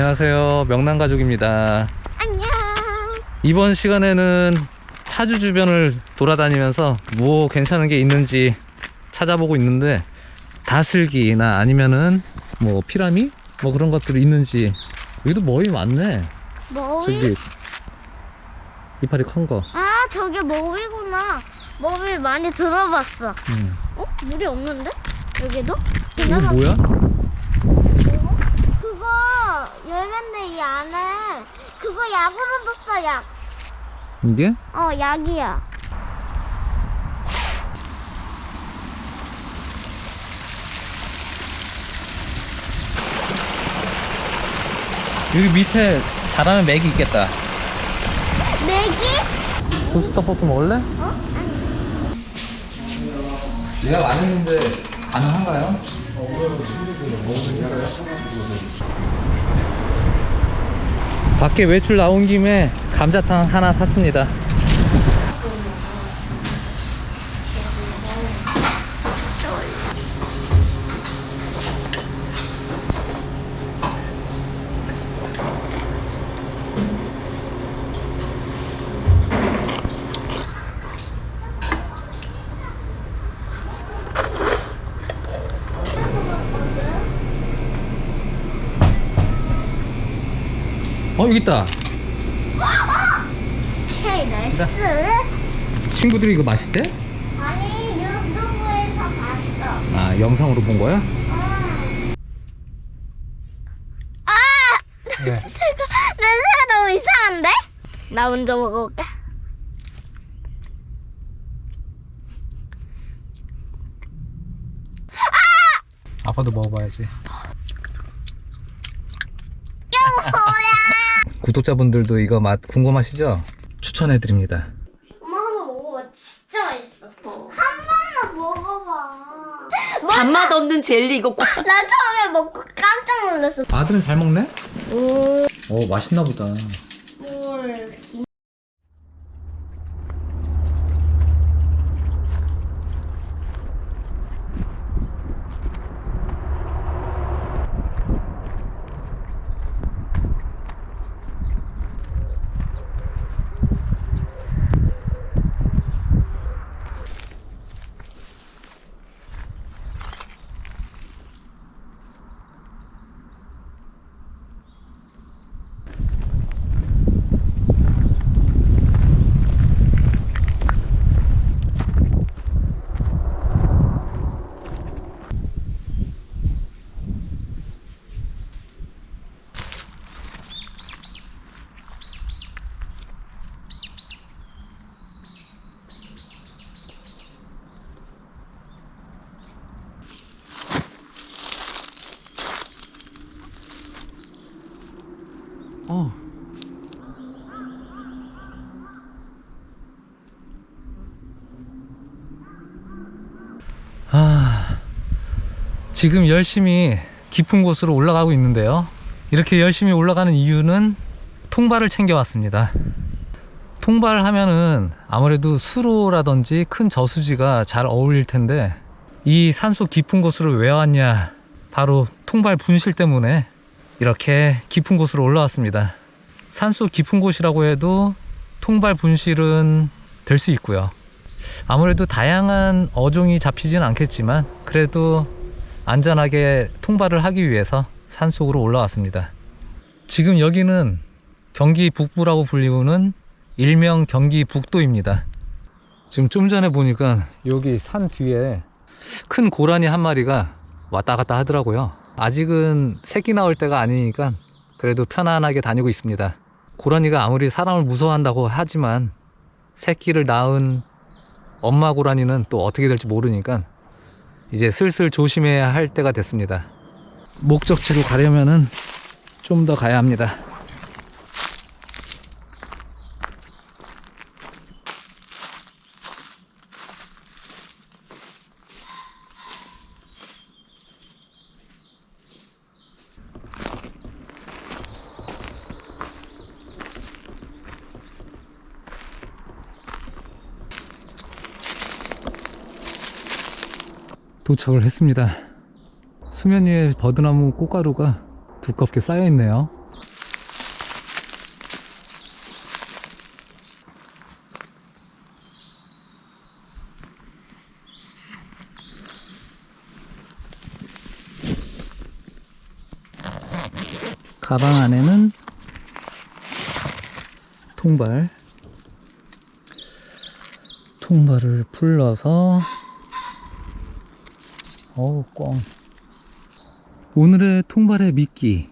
안녕하세요. 명랑가족입니다. 안녕. 이번 시간에는 파주 주변을 돌아다니면서 뭐 괜찮은 게 있는지 찾아보고 있는데 다슬기나 아니면은 뭐 피라미? 뭐 그런 것들이 있는지 여기도 머위 많네. 머위? 저기 이파리 큰 거. 아, 저게 머위구나. 머위 많이 들어봤어. 음. 어? 물이 없는데? 여기도? 이거 뭐야? 열렸네 이 안에. 그거 약으로 뒀어 약. 이게? 어 약이야. 여기 밑에 자라는 맥이 있겠다. 내기? 소스 떡볶이 먹을래? 어? 아니. 예약 안 했는데 가능한가요? 밖에 외출 나온 김에 감자탕 하나 샀습니다. 어 여기 있다. 헤이 나이스. 친구들이 이거 맛있대? 아니 유튜브에서 봤어. 아 영상으로 본 거야? 아! 네. 냄새가 너무 이상한데? 나 먼저 먹어볼게. 아빠도 먹어봐야지. 뭐야? 구독자분들도 이거 맛 궁금하시죠? 추천해드립니다. 엄마 한 번 먹어봐. 진짜 맛있어. 한 번만 먹어봐. 단맛 없는 젤리 이거 꼭 나 처음에 먹고 깜짝 놀랐어. 아들은 잘 먹네? 음, 어 맛있나 보다. 물, 김. 어. 아, 지금 열심히 깊은 곳으로 올라가고 있는데요. 이렇게 열심히 올라가는 이유는 통발을 챙겨왔습니다. 통발을 하면은 아무래도 수로라든지 큰 저수지가 잘 어울릴 텐데 이 산속 깊은 곳으로 왜 왔냐? 바로 통발 분실 때문에 이렇게 깊은 곳으로 올라왔습니다. 산속 깊은 곳이라고 해도 통발 분실은 될 수 있고요. 아무래도 다양한 어종이 잡히지는 않겠지만 그래도 안전하게 통발을 하기 위해서 산속으로 올라왔습니다. 지금 여기는 경기 북부라고 불리우는 일명 경기 북도입니다. 지금 좀 전에 보니까 여기 산 뒤에 큰 고라니 한 마리가 왔다 갔다 하더라고요. 아직은 새끼 나올 때가 아니니까 그래도 편안하게 다니고 있습니다. 고라니가 아무리 사람을 무서워한다고 하지만 새끼를 낳은 엄마 고라니는 또 어떻게 될지 모르니까 이제 슬슬 조심해야 할 때가 됐습니다. 목적지로 가려면은 좀 더 가야 합니다. 도착을 했습니다. 수면 위에 버드나무 꽃가루가 두껍게 쌓여 있네요. 가방 안에는 통발 통발을 풀러서 어우 꽝. 오늘의 통발의 미끼.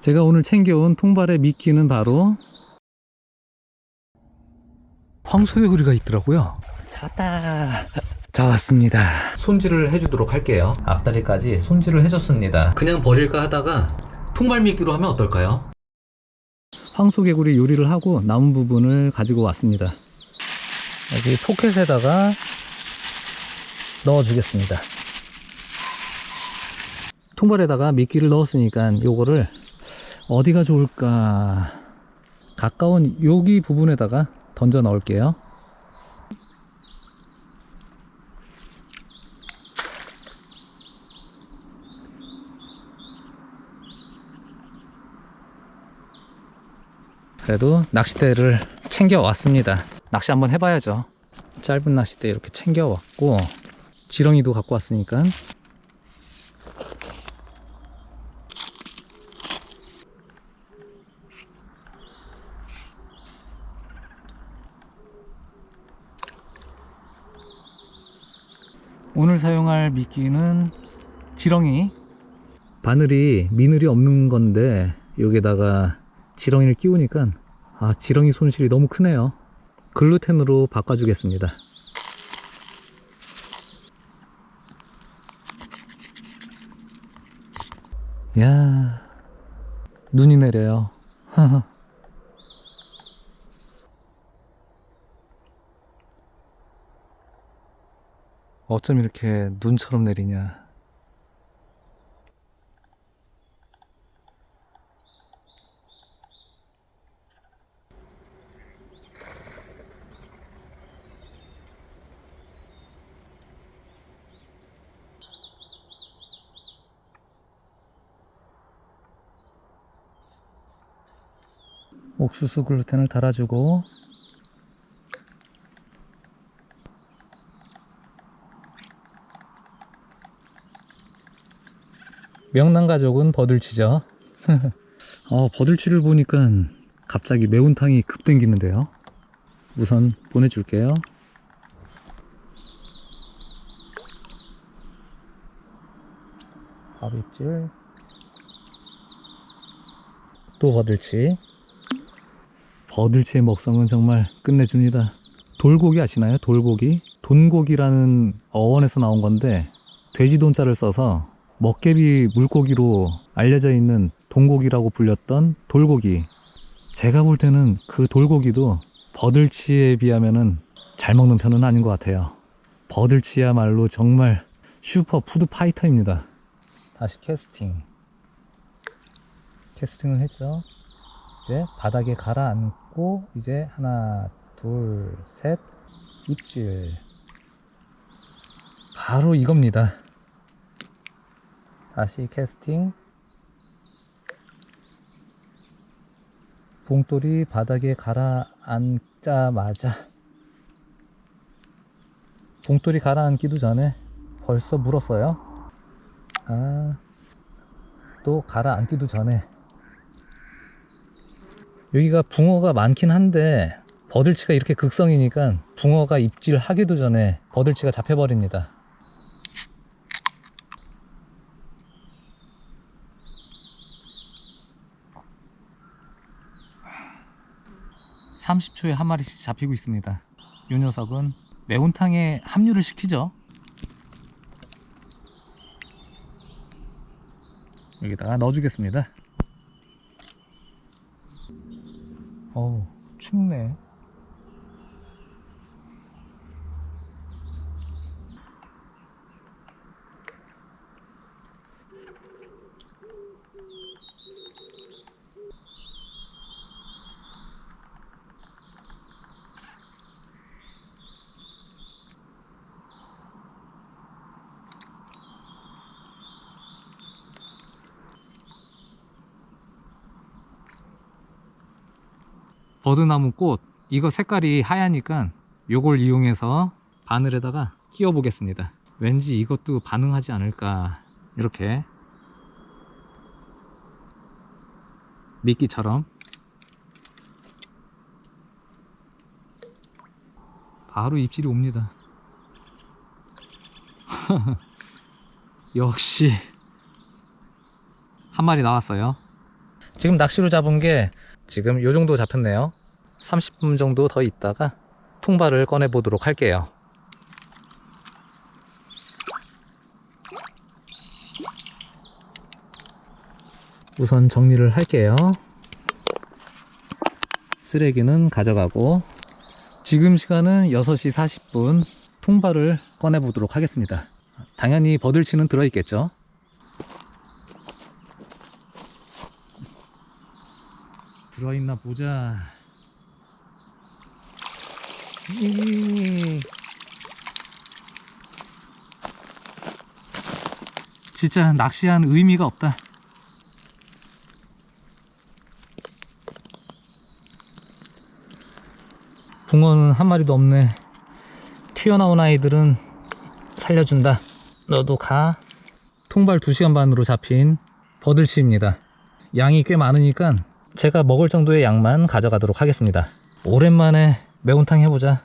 제가 오늘 챙겨온 통발의 미끼는 바로 황소개구리가 있더라고요. 잡았다. 잡았습니다. 손질을 해주도록 할게요. 앞다리까지 손질을 해줬습니다. 그냥 버릴까 하다가 통발 미끼로 하면 어떨까요? 황소개구리 요리를 하고 남은 부분을 가지고 왔습니다. 여기 포켓에다가 넣어주겠습니다 통발에다가 미끼를 넣었으니까 요거를 어디가 좋을까? 가까운 여기 부분에다가 던져 넣을게요. 그래도 낚싯대를 챙겨 왔습니다. 낚시 한번 해봐야죠. 짧은 낚싯대 이렇게 챙겨 왔고 지렁이도 갖고 왔으니까 오늘 사용할 미끼는 지렁이. 바늘이 미늘이 없는 건데 여기다가 지렁이를 끼우니까 아 지렁이 손실이 너무 크네요. 글루텐으로 바꿔주겠습니다. 야 눈이 내려요 어쩜 이렇게 눈처럼 내리냐. 옥수수 글루텐을 달아주고 명랑 가족은 버들치죠. 어, 버들치를 보니까 갑자기 매운탕이 급 땡기는데요. 우선 보내줄게요. 밥입질. 또 버들치. 버들치의 먹성은 정말 끝내줍니다. 돌고기 아시나요? 돌고기? 돈고기라는 어원에서 나온 건데 돼지 돈자를 써서 먹개비 물고기로 알려져 있는 동고기라고 불렸던 돌고기. 제가 볼 때는 그 돌고기도 버들치에 비하면은 잘 먹는 편은 아닌 것 같아요. 버들치야말로 정말 슈퍼 푸드 파이터입니다. 다시 캐스팅. 캐스팅을 했죠. 이제 바닥에 가라앉고 이제 하나, 둘, 셋, 입질. 바로 이겁니다. 다시 캐스팅. 봉돌이 바닥에 가라앉자마자 봉돌이 가라앉기도 전에 벌써 물었어요. 아, 또 가라앉기도 전에. 여기가 붕어가 많긴 한데 버들치가 이렇게 극성이니까 붕어가 입질하기도 전에 버들치가 잡혀버립니다 30초에 한 마리씩 잡히고 있습니다. 이 녀석은 매운탕에 합류를 시키죠. 여기다가 넣어주겠습니다. 어우, 춥네. 버드나무 꽃 이거 색깔이 하얘니까 요걸 이용해서 바늘에다가 끼워 보겠습니다 왠지 이것도 반응하지 않을까 이렇게 미끼처럼 바로 입질이 옵니다. 역시 한 마리 나왔어요. 지금 낚시로 잡은 게 지금 요 정도 잡혔네요. 30분 정도 더 있다가 통발을 꺼내 보도록 할게요. 우선 정리를 할게요. 쓰레기는 가져가고 지금 시간은 6시 40분 통발을 꺼내 보도록 하겠습니다. 당연히 버들치는 들어 있겠죠. 들어있나 보자. 이. 진짜 낚시한 의미가 없다. 붕어는 한 마리도 없네. 튀어나온 아이들은 살려준다. 너도 가. 통발 2시간 반으로 잡힌 버들치입니다. 양이 꽤 많으니까 제가 먹을 정도의 양만 가져가도록 하겠습니다. 오랜만에 매운탕 해보자.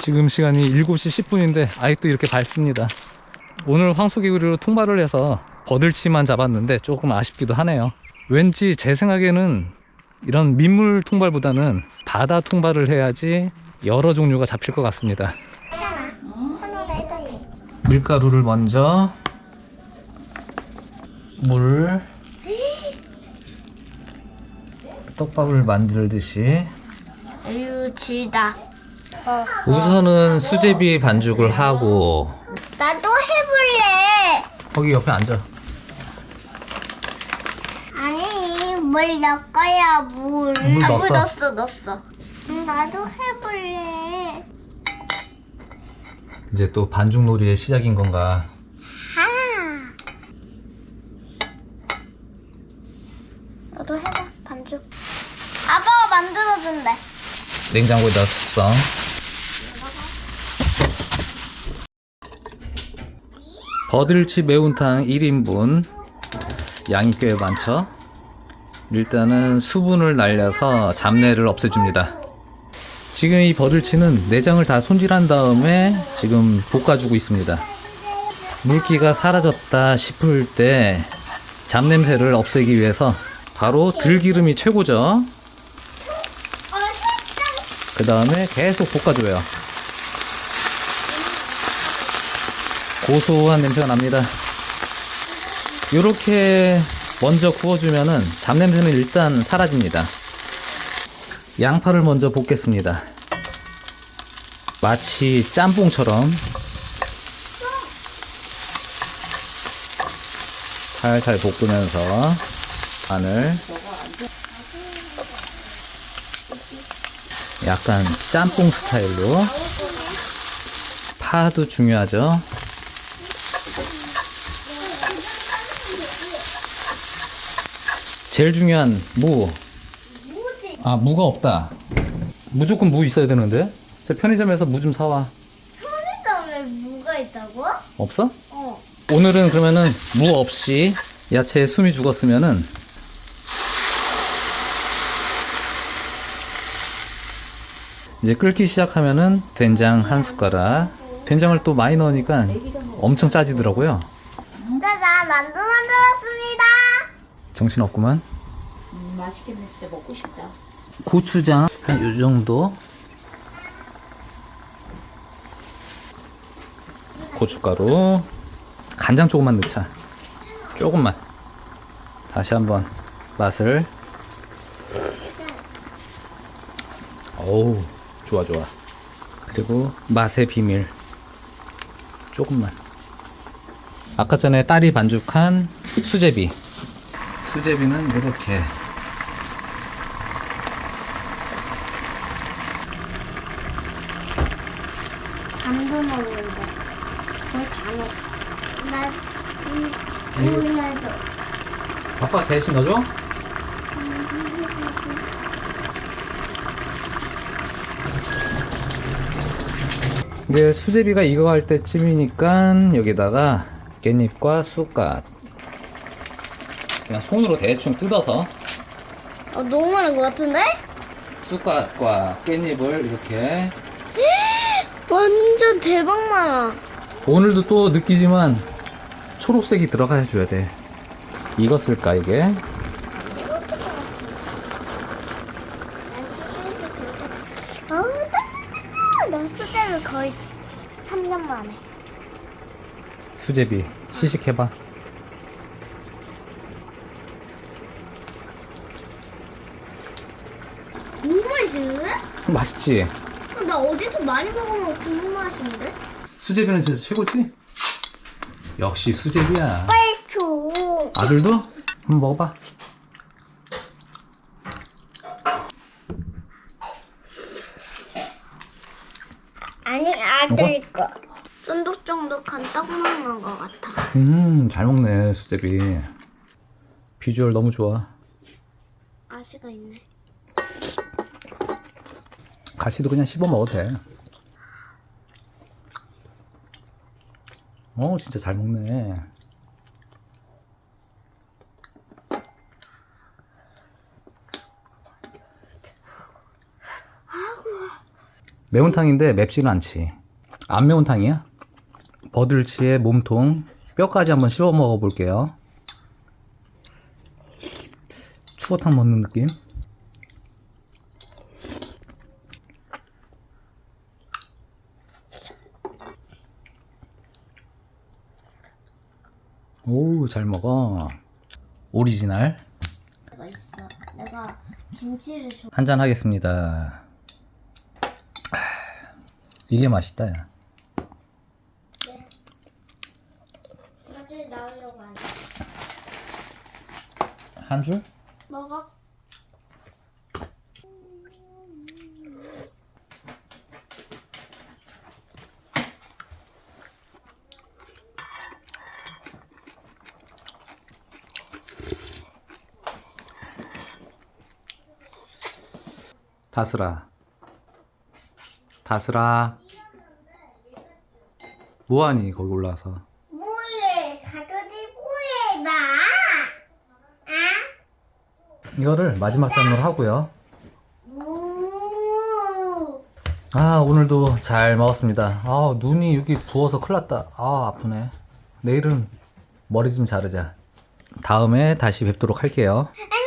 지금 시간이 7시 10분인데 아직도 이렇게 밝습니다. 오늘 황소개구리로 통발을 해서 버들치만 잡았는데 조금 아쉽기도 하네요. 왠지 제 생각에는 이런 민물 통발보다는 바다 통발을 해야지 여러 종류가 잡힐 것 같습니다. 밀가루를 먼저 물 떡밥을 만들듯이 에휴 지다. 우선은 수제비 반죽을 하고 나도 해볼래. 거기 옆에 앉아 물 넣을 거야 물. 물 아, 넣었어? 물 넣었어 넣었어. 음, 나도 해볼래. 이제 또 반죽놀이의 시작인 건가 아. 너도 해봐 반죽. 아빠가 만들어준대. 냉장고에 넣었어 버들치 매운탕 1인분 양이 꽤 많죠 일단은 수분을 날려서 잡내를 없애줍니다 지금 이 버들치는 내장을 다 손질한 다음에 지금 볶아주고 있습니다 물기가 사라졌다 싶을 때 잡냄새를 없애기 위해서 바로 들기름이 최고죠 그 다음에 계속 볶아줘요. 고소한 냄새가 납니다. 이렇게 먼저 구워주면은 잡냄새는 일단 사라집니다. 양파를 먼저 볶겠습니다. 마치 짬뽕처럼 살살 볶으면서 마늘 약간 짬뽕 스타일로 파도 중요하죠 제일 중요한 무. 아 무가 없다 무조건 무 있어야 되는데 저 편의점에서 무 좀 사와 편의점에 무가 있다고? 없어? 어. 오늘은 그러면은 무 없이 야채에 숨이 죽었으면은 이제 끓기 시작하면은 된장 한 숟가락 된장을 또 많이 넣으니까 엄청 짜지더라고요 짜잔 만두 만들었습니다. 정신 없구만. 음, 맛있겠네 진짜 먹고 싶다. 고추장 한 요 정도. 고춧가루. 간장 조금만 넣자. 조금만. 다시 한번 맛을. 어우 좋아 좋아. 그리고 맛의 비밀. 조금만. 아까 전에 딸이 반죽한 수제비 수제비는 이렇게 반도 먹는데 거의 다 먹. 나 음, 몰라도. 아빠 대신 넣어줘? 이제 수제비가 익어갈 때쯤이니까 여기다가 깻잎과 쑥갓 그냥 손으로 대충 뜯어서 어, 너무 많은 것 같은데? 쑥갓과 깻잎을 이렇게 완전 대박 많아. 오늘도 또 느끼지만 초록색이 들어가야 줘야 돼 익었을까 이게? 어우, 딸딸딸. 나 수제를 거의 3년 만에. 수제비 시식해봐 너무 맛있는데? 맛있지? 어, 나 어디서 많이 먹으면 국물 맛인데? 수제비는 진짜 최고지? 역시 수제비야 빨리 줘. 아들도? 한번 먹어봐 아니, 아들 거. 쫀득쫀득한 떡 먹는 것 같아. 음, 잘 먹네, 수제비. 비주얼 너무 좋아. 가시가 있네. 가시도 그냥 씹어 먹어도 돼. 어, 진짜 잘 먹네. 매운탕인데 맵지는 않지. 안 매운탕이야? 버들치의 몸통 뼈까지 한번 씹어 먹어볼게요. 추어탕 먹는 느낌? 오, 잘 먹어. 오리지널 내가 있어. 내가 김치를 줘. 한잔 하겠습니다. 아, 이게 맛있다, 야. 해. 한 줄? 먹어. 다스라. 다스라. 뭐하니, 거기 올라와서. 뭐해? 가족이 뭐해, 나? 이거를 마지막 잔으로 하고요. 오. 아, 오늘도 잘 먹었습니다. 아, 눈이 여기 부어서 큰일 났다. 아, 아프네. 내일은 머리 좀 자르자. 다음에 다시 뵙도록 할게요. 안녕.